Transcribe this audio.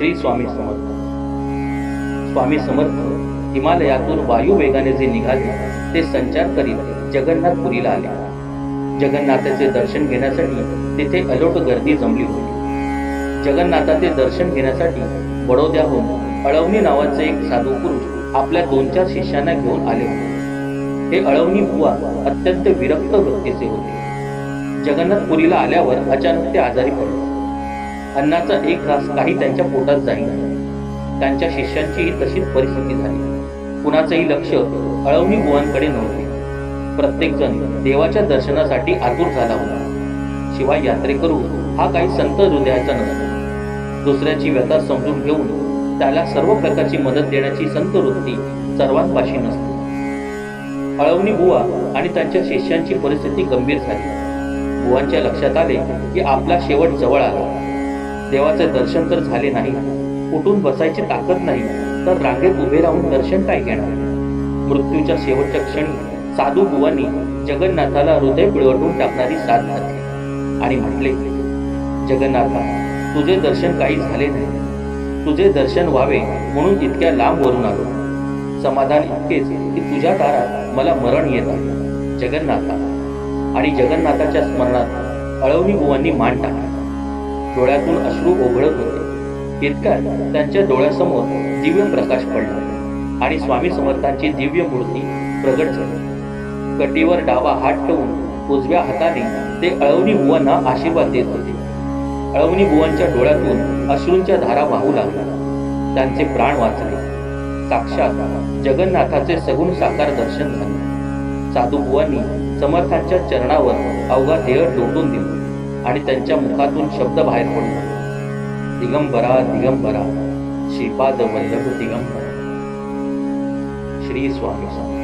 श्री स्वामी समर्थ. स्वामी समर्थ हिमालयातून वायू वेगाने जे निघाले ते संचार करीत जगन्नाथपुरीला आले. जगन्नाथाचे दर्शन घेण्यासाठी तिथे अलोट गर्दी जमली होती. जगन्नाथाचे दर्शन घेण्यासाठी बडोद्याहून अळवणी नावाचे एक साधू पुरुष आपल्या दोन चार शिष्यांना घेऊन आले होते. हे अळवणी बुवा अत्यंत विरक्त वृत्तीचे होते. जगन्नाथपुरीला आल्यावर अचानक ते आजारी पडले. अन्नाचा एक घास काही त्यांच्या पोटात जाईल त्यांच्या शिष्यांचीही तशीच परिस्थिती झाली. कुणाचंही लक्ष अळवणी बुवांकडे नव्हते. प्रत्येकजण देवाच्या दर्शनासाठी आतुर झाला होता. शिवाय यात्रेकरू हा काही संत हृदयाचा नसतो दुसऱ्याची व्यथा समजून घेऊन त्याला सर्व प्रकारची मदत देण्याची संत वृत्ती सर्वांपाशी नसते. अळवणी बुवा आणि त्यांच्या शिष्यांची परिस्थिती गंभीर झाली. बुवांच्या लक्षात आले की आपला शेवट जवळ आला. देवाचे दर्शन तर झाले नाही. उठून बसायची ताकद नाही. तर रांगेत उभे राहून दर्शन काय घेणार? मृत्यूच्या शेवटच्या क्षणी साधू बुवांनी जगन्नाथाला हृदय पिळवटून टाकणारी साथ घातली आणि म्हटले जगन्नाथा तुझे दर्शन काही झाले नाही. तुझे दर्शन व्हावे म्हणून इतक्या लांब वरून आलो. समाधान इतकेच की तुझ्या दारात मला मरण येत आहे. जगन्नाथा. आणि जगन्नाथाच्या स्मरणात अळवणी बुवांनी मान टाकली. डोळ्यातून अश्रू ओघळत होते. इतक्यात त्यांच्या डोळ्यासमोर दिव्य प्रकाश पडला आणि स्वामी समर्थांची दिव्य मूर्ती प्रगट झाली. कटीवर डावा हात ठेवून उजव्या हाताने ते अळवणी बुवांना आशीर्वाद देत होते. अळवणी बुवांच्या डोळ्यातून अश्रूंच्या धारा वाहू लागल्या. त्यांचे प्राण वाचले. साक्षात जगन्नाथाचे सगुण साकार दर्शन झाले. साधू बुवांनी समर्थांच्या चरणावर अवघा देह लोटून दिला. आणि त्यांच्या मुखातून शब्द बाहेर पडला दिगंबरा दिगंबरा श्रीपाद वल्लभ दिगंबरा. श्री स्वामी स्वामी